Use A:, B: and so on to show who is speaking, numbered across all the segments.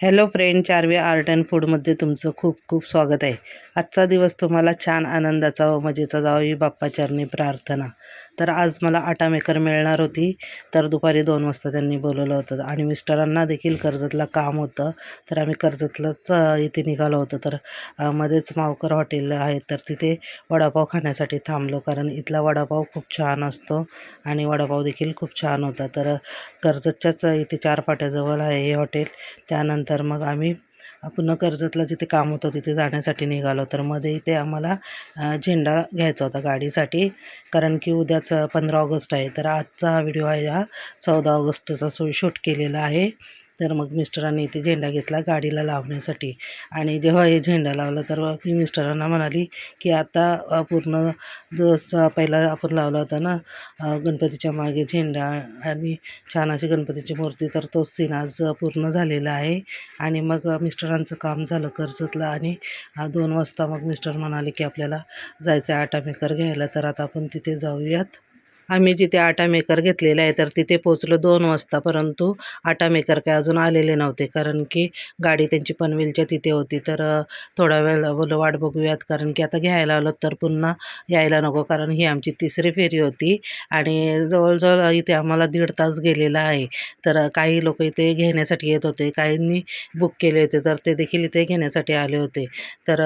A: Hello friend चारवे art and फूडमध्ये तुमचं खूप खूप स्वागत आहे. आजचा दिवस तुम्हाला छान आनंदाचा व मजेचा जावा. ही बाप्पाचरणी प्रार्थना. तर आज मला आटा मेकर मिळणार होती. तर दुपारी दोन वाजता त्यांनी बोलवलं होतं आणि मिस्टरांना देखील कर्जतला काम होतं. तर आम्ही कर्जतलाच इथे निघालो होतो. तर मध्येच मावकर हॉटेल आहे. तर तिथे वडापाव खाण्यासाठी थांबलो. कारण इथला वडापाव खूप छान असतो आणि वडापाव देखील खूप छान होता. तर कर्जतच्याच इथे चार फाट्याजवळ आहे हे हॉटेल. त्यानंतर मग आम्ही पुन्हा कर्जतला जिथे काम होतं तिथे जाण्यासाठी निघालो. तर मध्ये इथे आम्हाला झेंडा घ्यायचा होता गाडीसाठी. कारण की उद्याच पंधरा ऑगस्ट आहे. तर आजचा हा व्हिडिओ आहे हा चौदा ऑगस्टचा सो शूट केलेला आहे. तर मग मिस्टरांनी इथे झेंडा घेतला गाडीला लावण्यासाठी. आणि जेव्हा हे झेंडा लावला तर मी मिस्टरांना म्हणाली की आता पूर्ण जसं पहिला आपण लावला होता ना गणपतीच्या मागे झेंडा आणि छान अशी गणपतीची मूर्ती तर तो सीन आज पूर्ण झालेला आहे. आणि मग मिस्टरांचं काम झालं कर्जतला आणि दोन वाजता मग मिस्टर म्हणाले की आपल्याला जायचं आहे आटा मेकर घ्यायला तर आता आपण तिथे जाऊयात. आम्ही जिथे आटा मेकर घेतलेला आहे तर तिथे पोचलो दोन वाजता परंतु आटा मेकर काय अजून आलेले नव्हते. कारण की गाडी त्यांची पनवेलच्या तिथे होती. तर थोडा वेळ बोललो वाट बघूयात. कारण की आता घ्यायला आलो तर पुन्हा यायला नको. कारण ही आमची तिसरी फेरी होती. आणि जवळजवळ इथे आम्हाला दीड तास गेलेला आहे. तर काही लोक इथे घेण्यासाठी येत होते. काहींनी बुक केले होते तर ते देखील इथे घेण्यासाठी आले होते. तर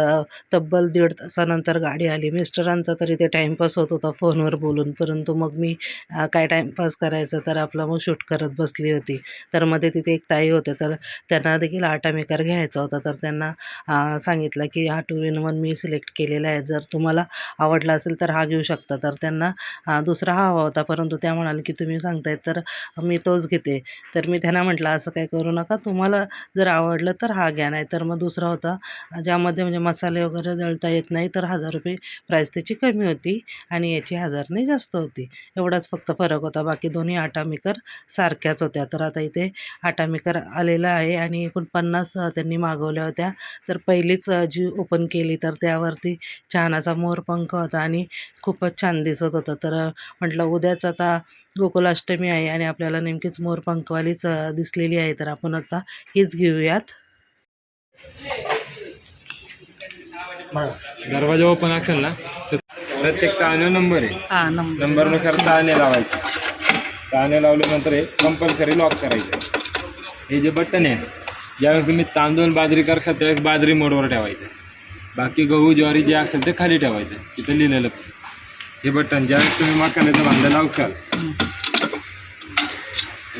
A: तब्बल दीड तासानंतर गाडी आली. मिस्टरांचा तर इथे टाईमपास होत होता फोनवर बोलून. परंतु मग मी काय टाईमपास करायचं तर आपलं मग शूट करत बसली होती. तर मध्ये तिथे एक ताई होते तर त्यांना देखील आटा मेकर घ्यायचा होता. तर त्यांना सांगितलं की हा टू इन वन मी सिलेक्ट केलेला आहे. जर तुम्हाला आवडला असेल तर हा घेऊ शकता. तर त्यांना दुसरा हा हवा होता. परंतु त्या म्हणाल की तुम्ही सांगताय तर मी तोच घेते. तर मी त्यांना म्हटलं असं काही करू नका. तुम्हाला जर आवडलं तर हा घ्या. नाही तर मग दुसरा होता ज्यामध्ये म्हणजे मसाले वगैरे दळता येत नाही तर हजार रुपये प्राईस त्याची कमी होती आणि याची हजारने जास्त होती. एवढाच फक्त फरक होता. बाकी दोन्ही आटा मेकर सारख्याच होत्या. तर आता इथे आटा मेकर आलेला आहे आणि एकूण पन्नास त्यांनी मागवल्या होत्या. तर पहिलीच जी ओपन केली तर त्यावरती छान असा मोरपंख होता आणि खूपच छान दिसत होतं. तर म्हटलं उद्याच आता गोकुलाष्टमी आहे आणि आपल्याला नेमकीच मोरपंखवालीच दिसलेली आहे. तर आपण आता हीच घेऊयात.
B: दरवाजा ओपन असेल ना तर प्रत्येक चाळण्यावर नंबर आहे.
A: हा नंबर
B: नंबरनुसार चाळणे लावायचे. चाळणे लावल्यानंतर हे कंपल्सरी लॉक करायचं. हे जे बटन आहे ज्यावेळेस तुम्ही तांदूळ बाजरी करशाल त्यावेळेस बाजरी मोडवर ठेवायचं. बाकी गहू ज्वारी जे असेल ते खाली ठेवायचं तिथं लिहिलेलं. हे बटन ज्यावेळेस तुम्ही मसाल्याचं भांडं लावशाल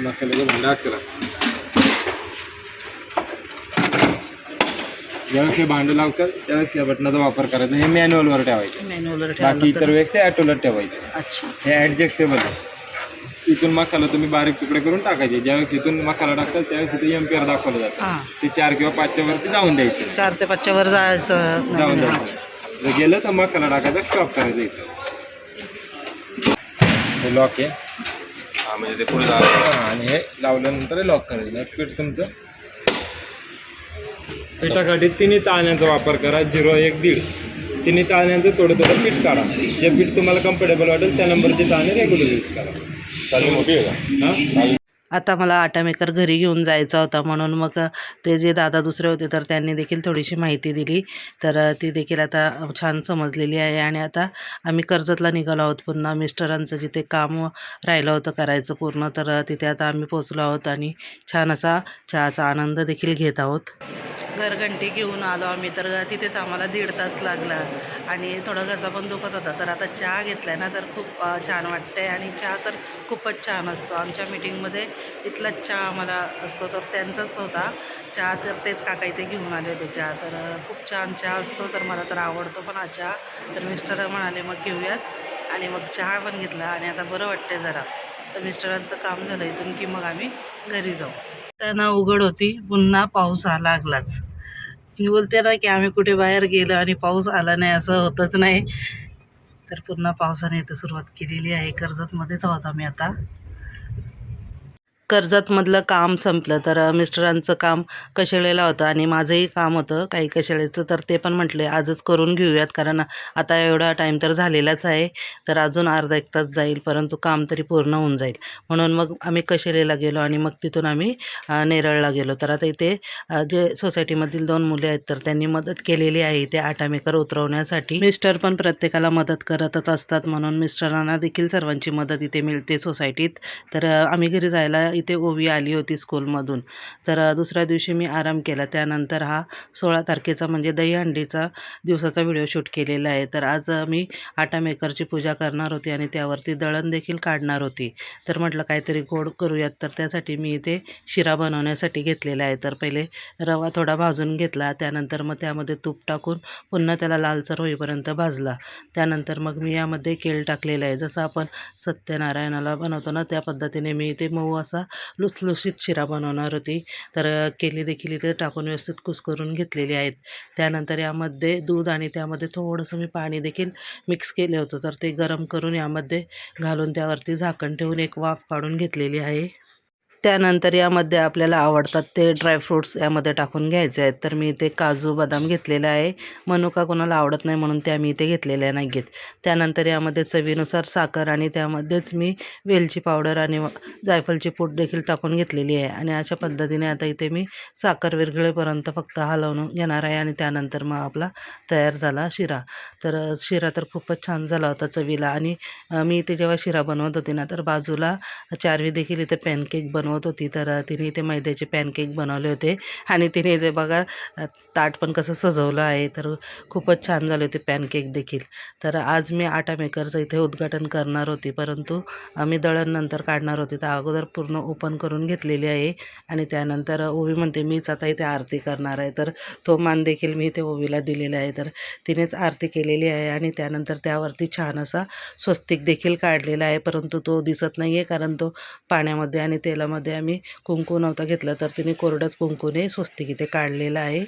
B: मसाल्याचं भांडं असेल. ज्यावेळेस हे भांडं लावशाल त्यावेळेस या बटनाचा वापर करायचा. हे मॅन्युअलवर ठेवायचं.
A: मॅन्युअलवर
B: बाकी इतर
A: तर
B: वेळेस ते ॲटोलात ठेवायचे.
A: अच्छा.
B: हे ॲडजस्टेबल आहे. इथून मसाला तुम्ही बारीक तुकडे करून टाकायचे. ज्यावेळेस इथून मसाला टाकताल त्यावेळेस इथे एम पी आर दाखवलं जातं.
A: हां.
B: ते चार किंवा पाचच्या वरती जाऊन द्यायचे.
A: चार ते पाचच्या वर जायचं
B: जाऊन
A: नाही,
B: द्यायचं. जर गेलं तर मसाला टाकायचा स्टॉप करायचा इथं. हे लॉक आहे.
C: हा म्हणजे ते पुढे
B: हां, आणि हे लावल्यानंतर लॉक करायचं. पीठ तुमचं. पिठासाठी तिन्ही चाळण्यांचा वापर करा झिरो एक दीड. तिन्ही चाळण्यांचं थोडं थोडं पीठ काढा जे पीठ तुम्हाला कम्फर्टेबल वाटेल त्या नंबरचे चाळणे रेग्युलर यूज करा.
C: चालू मोठी आहे. का
B: हां
A: आता मला आटा मेकर घरी घेऊन जायचा होता म्हणून मग ते जे दादा दुसरे होते तर त्यांनी देखील थोडीशी माहिती दिली. तर ती देखील आता छान समजलेली आहे आणि आता आम्ही कर्जतला निघालो आहोत. पुन्हा मिस्टरांचं जिथे काम राहिलं होतं करायचं पूर्ण तर तिथे आता आम्ही पोचलो आहोत आणि छान असा चहाचा आनंद देखील घेत आहोत. घरघंटी घेऊन आलो आम्ही तर तिथेच आम्हाला दीड तास लागला आणि थोडा घसा पण दुखत होता. तर आता चहा घेतला ना तर खूप छान वाटतंय आणि चहा तर खूपच छान असतो. आमच्या मिटिंगमध्ये इथलाच चहा आम्हाला असतो तर त्यांचाच होता. चहा तर तेच काका इथे घेऊन आले होते चहा. तर खूप छान चहा असतो तर मला तर आवडतो पण हा चहा. तर मिस्टर म्हणाले मग घेऊयात. आणि मग चहा पण घेतला आणि आता बरं वाटतंय जरा. तर मिस्टरांचं काम झालं इथून की मग आम्ही घरी जाऊ. त्यांना उघड होती. पुन्हा पाऊस हा लागलाच. मी बोलते ना की आम्ही कुठे बाहेर गेलो आणि पाऊस आला नाही असं होतच नाही. तर पुन्हा पावसाने इथं सुरुवात केलेली आहे. कर्जतमध्येच आहोत आम्ही आता. कर्जतमधलं काम संपलं. तर मिस्टरांचं काम कशेळेला होतं आणि माझंही काम होतं काही कशेळेचं. तर ते पण म्हटले आजच करून घेऊयात कारण आता एवढा टाईम तर झालेलाच आहे. तर अजून अर्धा एक तास जाईल परंतु काम तरी पूर्ण होऊन जाईल. म्हणून मग आम्ही कशेळेला गेलो आणि मग तिथून आम्ही नेरळला गेलो. तर आता इथे जे सोसायटीमधील दोन मुले आहेत तर त्यांनी मदत केलेली आहे इथे आटामेकर उतरवण्यासाठी. मिस्टर पण प्रत्येकाला मदत करतच असतात म्हणून मिस्टरांना देखील सर्वांची मदत इथे मिळते सोसायटीत. तर आम्ही घरी जायला इथे ओवी आली होती स्कूलमधून. तर दुसऱ्या दिवशी मी आराम केला. त्यानंतर हा सोळा तारखेचा म्हणजे दहीहंडीचा दिवसाचा व्हिडिओ शूट केलेला आहे. तर आज मी आटा मेकरची पूजा करणार होती आणि त्यावरती दळण देखील काढणार होती. तर म्हटलं काहीतरी गोड करूयात. तर त्यासाठी मी इथे शिरा बनवण्यासाठी घेतलेला आहे. तर पहिले रवा थोडा भाजून घेतला. त्यानंतर मग त्यामध्ये तूप टाकून पुन्हा त्याला लालसर होईपर्यंत भाजला. त्यानंतर मग मी यामध्ये केळ टाकलेलं आहे. जसं आपण सत्यनारायणाला बनवतो ना त्या पद्धतीने मी इथे मऊ असा लुसलुशीत शिरा बनवणार होती. तर केली देखील इथे टाकून व्यवस्थित कुस्करून घेतलेली आहेत. त्यानंतर यामध्ये दूध आणि त्यामध्ये थोडंसं मी पाणी देखील मिक्स केलं होतं. तर ते गरम करून यामध्ये घालून त्यावरती झाकण ठेवून एक वाफ काढून घेतलेली आहे. त्यानंतर यामध्ये आपल्याला आवडतात ते ड्रायफ्रूट्स यामध्ये टाकून घ्यायचे आहेत. तर मी इथे काजू बदाम घेतलेला आहे. मनुका कोणाला आवडत नाही म्हणून त्या मी इथे घेतलेल्या नाही घेत. त्यानंतर यामध्ये चवीनुसार साखर आणि त्यामध्येच मी वेलची पावडर आणि जायफलची जायफळची पूड देखील टाकून घेतलेली आहे. आणि अशा पद्धतीने आता इथे मी साखर विरघळेपर्यंत फक्त हलवून घेणार आहे आणि त्यानंतर मग आपला तयार झाला शिरा. तर शिरा तर खूपच छान झाला होता चवीला. आणि मी इथे जेव्हा शिरा बनवत होते ना तर बाजूला चारवी देखील इथे पॅनकेक बनवत होती. तर तिने इथे मैद्याचे पॅनकेक बनवले होते. आणि तिने इथे बघा ताट पण कसं सजवलं आहे. तर खूपच छान झाले होते पॅनकेक देखील. तर आज मी आटा मेकरचं इथे उद्घाटन करणार होती. परंतु आम्ही दळण नंतर काढणार होती. तर अगोदर पूर्ण ओपन करून घेतलेली आहे. आणि त्यानंतर ओवी म्हणते मीच आता इथे आरती करणार आहे. तर तो मान देखील मी इथे ओवीला दिलेला आहे. तर तिनेच आरती केलेली आहे. आणि त्यानंतर त्यावरती छान असा स्वस्तिक देखील काढलेला आहे. परंतु तो दिसत नाही आहे कारण तो पाण्यामध्ये आणि तेलामध्ये आम्ही कुंकू नव्हता घेतला तर तिने कोरडंच कुंकूने स्वस्तिक इथे काढलेलं आहे.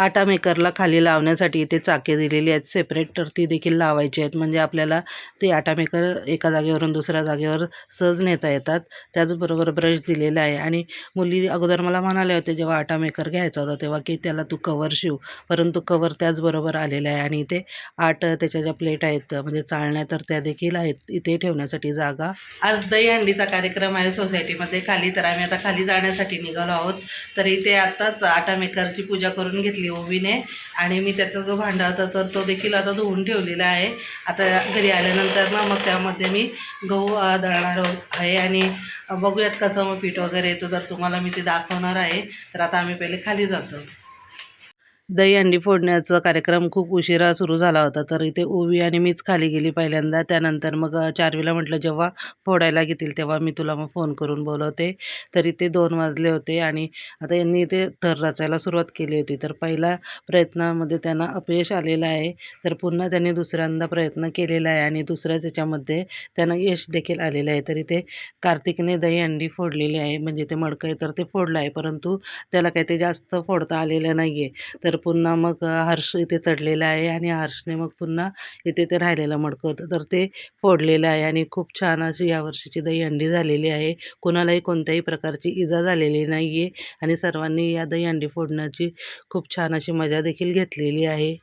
A: आटा मेकरला खाली लावण्यासाठी इथे चाके दिलेली आहेत. सेपरेट तर ती देखील लावायची आहेत. म्हणजे आपल्याला ते आटा मेकर एका जागेवरून दुसऱ्या जागेवर सहज नेता येतात. त्याचबरोबर ब्रश दिलेला आहे. आणि मुली अगोदर मला म्हणाले होते जेव्हा आटा मेकर घ्यायचा होता तेव्हा की त्याला तू कवर शिव. परंतु कवर त्याचबरोबर आलेला आहे. आणि इथे आठ त्याच्या ज्या प्लेट आहेत म्हणजे चाळण्या तर त्या देखील आहेत. इथे ठेवण्यासाठी जागा. आज दहीहंडीचा कार्यक्रम आहे सोसायटीमध्ये. खाली तर आम्ही आता खाली जाण्यासाठी निघालो आहोत. तर इथे आताच आटा मेकरची पूजा करून घेतली ओवीने आणि मी त्याचा जो भांडा होता तर तो देखील आता धुवून ठेवलेला आहे. आता घरी आल्यानंतर ना मग त्यामध्ये मी गहू दळणार आहे आणि बघूयात कसं मग पीठ वगैरे येतो तर तुम्हाला मी ते दाखवणार आहे. तर आता आम्ही पहिले खाली जातो. दही अंडी फोडण्याचा कार्यक्रम खूप उशिरा सुरू झाला होता तर इथे ओवी आणि मीच खाली गेली पहिल्यांदा. त्यानंतर मग चारवीला म्हटलं जेव्हा फोडायला घेतील तेव्हा मी तुला मग फोन करून बोलवते. तर इथे दोन वाजले होते आणि आता यांनी इथे थर रचायला सुरुवात केली होती. तर पहिल्या प्रयत्नामध्ये त्यांना अपयश आलेलं आहे तर पुन्हा त्यांनी दुसऱ्यांदा प्रयत्न केलेला आहे आणि दुसऱ्याच याच्यामध्ये त्यांना यश देखील आलेलं आहे. तर इथे कार्तिकने दही अंडी फोडलेली आहे म्हणजे ते मडकं आहे तर ते फोडलं आहे परंतु त्याला काही ते जास्त फोडता आलेलं नाही आहे तर पुन्हा मग हर्ष इथे चढलेला आहे आणि हर्षने मग पुन्हा इथे ते राहिलेलं मडकं होतं तर ते फोडलेलं आहे आणि खूप छान अशी यावर्षीची दहीहंडी झालेली आहे. कुणालाही कोणत्याही प्रकारची इजा झालेली नाही आहे आणि सर्वांनी या दहीहंडी फोडण्याची खूप छान अशी मजा देखील घेतलेली आहे.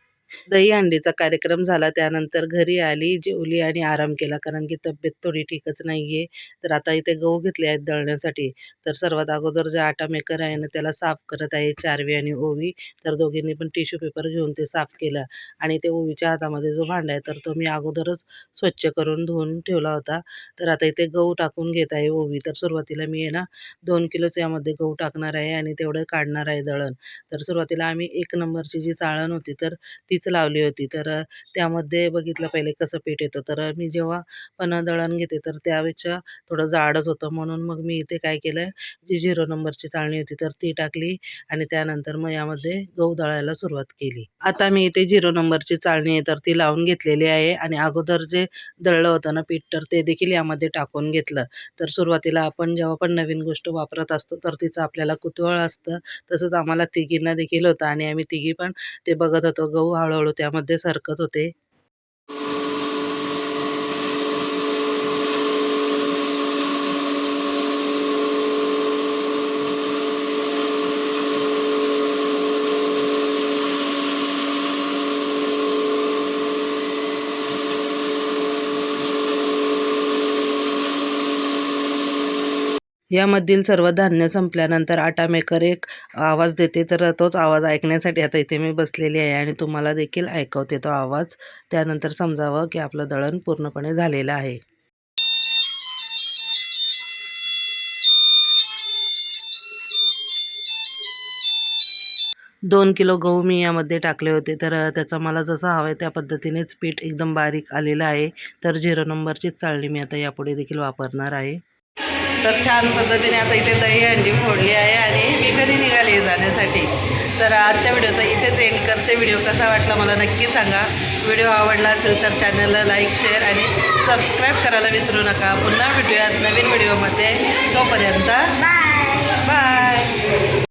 A: दहीहंडीचा कार्यक्रम झाला त्यानंतर घरी आली जेवली आणि आराम केला. कारण की तब्येत थोडी ठीकच नाही आहे तर आता इथे गहू घेतले आहेत दळण्यासाठी. तर सर्वात अगोदर जे आटा मेकर आहे ना त्याला साफ करत आहे चारवी आणि ओवी. तर दोघींनी पण टिश्यू पेपर घेऊन ते साफ केलं. आणि ते ओवीच्या हातामध्ये जो भांडा आहे तर तो मी अगोदरच स्वच्छ करून धुवून ठेवला होता. तर आता इथे गहू टाकून घेत आहे ओवी. तर सुरुवातीला मी आहे ना दोन किलोच यामध्ये गहू टाकणार आहे आणि तेवढं काढणार आहे दळण. तर सुरुवातीला आम्ही एक नंबरची जी चाळण होती तर ती तीच लावली होती. तर त्यामध्ये बघितलं पहिले कसं पीठ येतं. तर मी जेव्हा पण दळण घेते तर त्यापेक्षा थोडं जाडच होतं. म्हणून मग मी इथे काय केलं आहे जी झिरो नंबरची चाळणी होती तर ती टाकली आणि त्यानंतर मग यामध्ये गहू दळायला सुरुवात केली. आता मी इथे झिरो नंबरची चाळणी आहे तर ती लावून घेतलेली आहे आणि अगोदर जे दळलं होतं ना पीठ तर ते देखील यामध्ये टाकून घेतलं. तर सुरुवातीला आपण जेव्हा पण नवीन गोष्ट वापरत असतो तर तिचं आपल्याला कुतूहळ असतं. तसंच आम्हाला तिघींना देखील होतं आणि आम्ही तिघी पण ते बघत होतो गहू हळूहळू त्यामध्ये सरकत होते. यामधील सर्व धान्य संपल्यानंतर आटा मेकर एक आवाज देते तर तोच आवाज ऐकण्यासाठी आता इथे मी बसलेली आहे आणि तुम्हाला देखील ऐकवते तो आवाज. त्यानंतर समजावं की आपलं दळण पूर्णपणे झालेलं आहे. दोन किलो गहू मी यामध्ये टाकले होते तर त्याचा मला जसं हवं आहे त्या पद्धतीनेच पीठ एकदम बारीक आलेलं आहे. तर झिरो नंबरचीच चाळणी मी आता यापुढे देखील वापरणार आहे. तर छान पद्धतीने आता इथे दही हंडी फोडली आहे आणि मी कधी निघाली जाण्यासाठी. तर आजच्या व्हिडिओचा इथेच एंड करते. व्हिडिओ कसा वाटला मला नक्की सांगा. व्हिडिओ आवडला असेल तर चॅनलला लाईक शेअर आणि सबस्क्राईब करायला विसरू नका. पुन्हा भेटूयात नवीन व्हिडिओमध्ये. तोपर्यंत बाय बाय